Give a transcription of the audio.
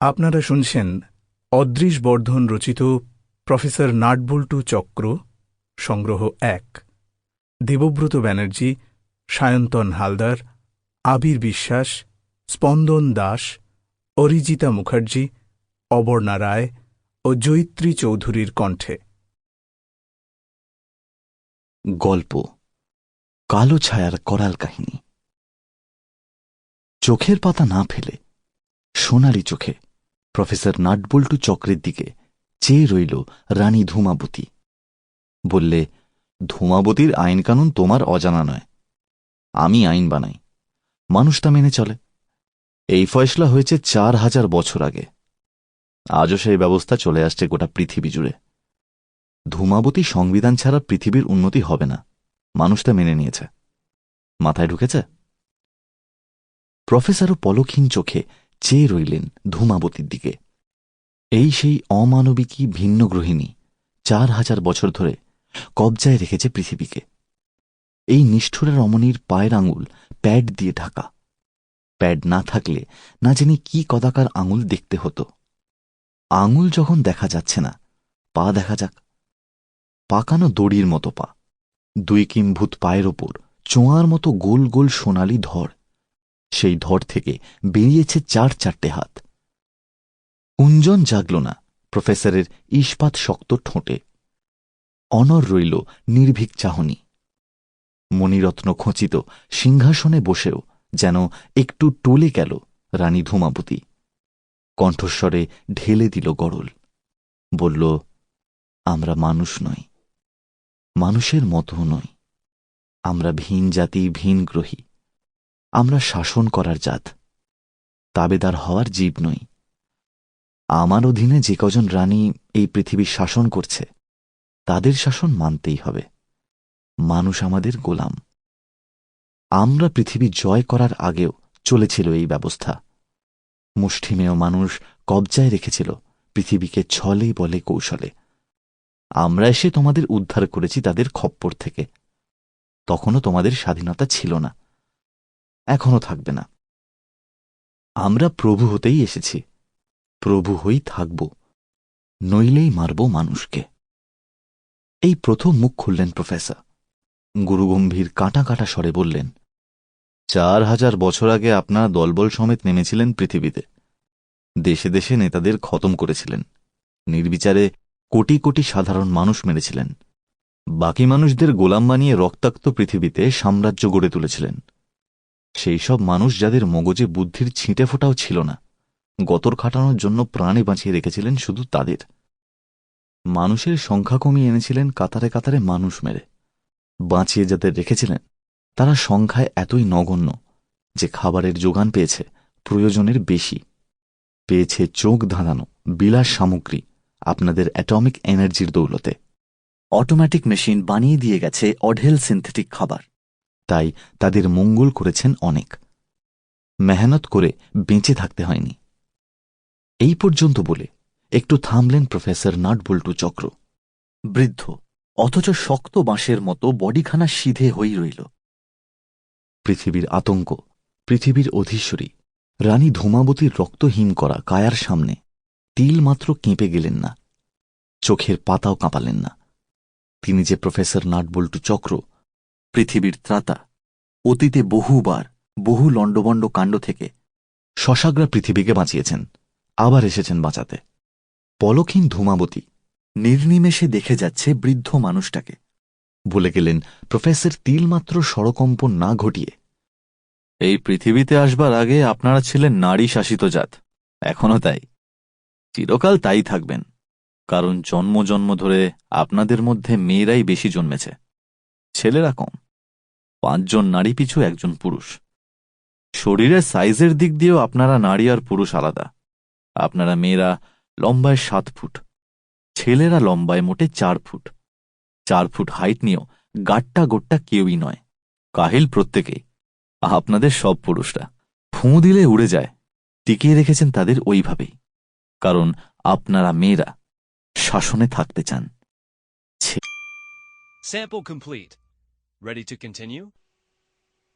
আপনারা শুনছেন অদৃশ বর্ধন রচিত প্রফেসর নাটবল্টু চক্র, সংগ্রহ এক। দেবব্রত ব্যানার্জি, সায়ন্তন হালদার, আবির বিশ্বাস, স্পন্দন দাস, অরিজিতা মুখার্জি, অবর্ণা রায় ও জৈত্রী চৌধুরীর কণ্ঠে। গল্প। কালো ছায়ার করাল কাহিনী। চোখের পাতা না ফেলে, সোনালি চোখে প্রফেসর নাটবল্টু চক্রের দিকে চেয়ে রইল রানী ধূমাবতী। বললে, ধূমাবতীর আইনকানুন তোমার অজানা নয়। আমি আইন বানাই। মানুষ তা মেনে চলে। এই ফয়সলা হয়েছে চার হাজার বছর আগে। আজও সেই ব্যবস্থা চলে আসছে গোটা পৃথিবী জুড়ে। ধূমাবতী সংবিধান ছাড়া পৃথিবীর উন্নতি হবে না। মানুষ তা মেনে নিয়েছে। মাথায় ঢুকেছে? প্রফেসরও পলকহীন চোখে চেয়ে রইলেন ধূমাবতীর দিকে। এই সেই অমানবিকী ভিন্ন গ্রহিণী চার হাজার বছর ধরে কবজায় রেখেছে পৃথিবীকে। এই নিষ্ঠুরা রমণীর পায়ের আঙুল প্যাড দিয়ে ঢাকা। প্যাড না থাকলে না জানি কি কদাকার আঙুল দেখতে হতো। আঙুল যখন দেখা যাচ্ছে না, পা দেখা যাক। পাকানো দড়ির মতো পা, দুই কিম্ভূত পায়ের ওপর চোঁয়ার মতো গোল গোল সোনালি ধর। সেই ধর থেকে বেরিয়েছে চার চারটে হাত। কুঞ্জন জাগল না, প্রফেসরের ইস্পাত শক্ত ঠোঁটে। অনর রইল নির্ভীক চাহনি। মণিরত্ন খচিত সিংহাসনে বসেও যেন একটু টলে গেল রানী ধূমাবতী। কণ্ঠস্বরে ঢেলে দিল গরল। বলল, আমরা মানুষ নই, মানুষের মতো নই। আমরা ভিন জাতি, ভিন গ্রহী। আমরা শাসন করার জাত। তাবেদার হওয়ার জীব নই। আমার অধীনে যে কজন রানী এই পৃথিবীর শাসন করছে, তাদের শাসন মানতেই হবে। মানুষ আমাদের গোলাম। আমরা পৃথিবী জয় করার আগেও চলেছিল এই ব্যবস্থা। মুষ্টিমেয় মানুষ কবজায় রেখেছিল পৃথিবীকে ছলে বলে কৌশলে। আমরা এসে তোমাদের উদ্ধার করেছি তাদের খপ্পর থেকে। তখনও তোমাদের স্বাধীনতা ছিল না। এখনও থাকবে না। আমরা প্রভু হতেই এসেছি। প্রভু হই থাকব, নইলেই মারব মানুষকে। এই প্রথম মুখ খুললেন প্রফেসর। গুরুগম্ভীর কাঁটা কাঁটা স্বরে বললেন, চার হাজার বছর আগে আপনারা দলবল সমেত নেমেছিলেন পৃথিবীতে। দেশে দেশে নেতাদের খতম করেছিলেন। নির্বিচারে কোটি কোটি সাধারণ মানুষ মেরেছিলেন। বাকি মানুষদের গোলাম বানিয়ে রক্তাক্ত পৃথিবীতে সাম্রাজ্য গড়ে তুলেছিলেন। সেই সব মানুষ যাদের মগজে বুদ্ধির ছিঁটে ফোটাও ছিল না। গতর খাটানোর জন্য প্রাণে বাঁচিয়ে রেখেছিলেন শুধু তাদের। মানুষের সংখ্যা কমিয়ে এনেছিলেন কাতারে কাতারে মানুষ মেরে। বাঁচিয়ে যাদের রেখেছিলেন, তারা সংখ্যায় এতই নগণ্য যে খাবারের যোগান পেয়েছে, প্রয়োজনের বেশি। পেয়েছে চোখ ধাঁধানো, বিলাস সামগ্রী আপনাদের অ্যাটমিক এনার্জির দৌলতে। অটোমেটিক মেশিন বানিয়ে দিয়ে গেছে অঢেল সিনথেটিক খাবার। তাই তাদের মঙ্গল করেছেন অনেক। মেহনত করে বেঁচে থাকতে হয়নি। এই পর্যন্ত বলে একটু থামলেন প্রফেসর নাটবল্টু চক্র। বৃদ্ধ, অথচ শক্ত বাঁশের মতো বডিখানা সিধে হই রইল। পৃথিবীর আতঙ্ক, পৃথিবীর অধীশ্বরী, রানী ধূমাবতীর রক্তহীন করা কায়ার সামনে তিল মাত্র কেঁপে গেলেন না। চোখের পাতাও কাঁপালেন না। তিনি যে প্রফেসর নাটবল্টু চক্র পৃথিবীর ত্রাতা। অতীতে বহুবার বহু লণ্ডবণ্ড কাণ্ড থেকে শশাগ্রা পৃথিবীকে বাঁচিয়েছেন, আবার এসেছেন বাঁচাতে। পলকহীন ধূমাবতী নির্নিমেষে দেখে যাচ্ছে বৃদ্ধ মানুষটাকে। বলে গেলেন প্রফেসর তিলমাত্র ষড়কম্পন না ঘটিয়ে। এই পৃথিবীতে আসবার আগে আপনারা ছিলেন নারী শাসিত জাত এখনও তাই। চিরকাল তাই থাকবেন, কারণ জন্ম জন্ম ধরে আপনাদের মধ্যে মেয়েরাই বেশি জন্মেছে। ছেলেরা কম পাঁচজন নারী পিছু একজন পুরুষ। শরীরের সাইজের দিক দিয়েও আপনারা নারী আর পুরুষ আলাদা। আপনারা মেয়েরা লম্বায় সাত ফুট, ছেলেরা লম্বায় মোটে চার ফুট। চার ফুট হাইট নিয়েও গাট্টা গোট্টা কেউই নয়। কাহিল প্রত্যেকেই আপনাদের সব পুরুষরা। ফুঁ দিলে উড়ে যায়। টিকিয়ে রেখেছেন তাদের ওইভাবেই। কারণ আপনারা মেয়েরা শাসনে থাকতে চান। Sample complete. Ready to continue?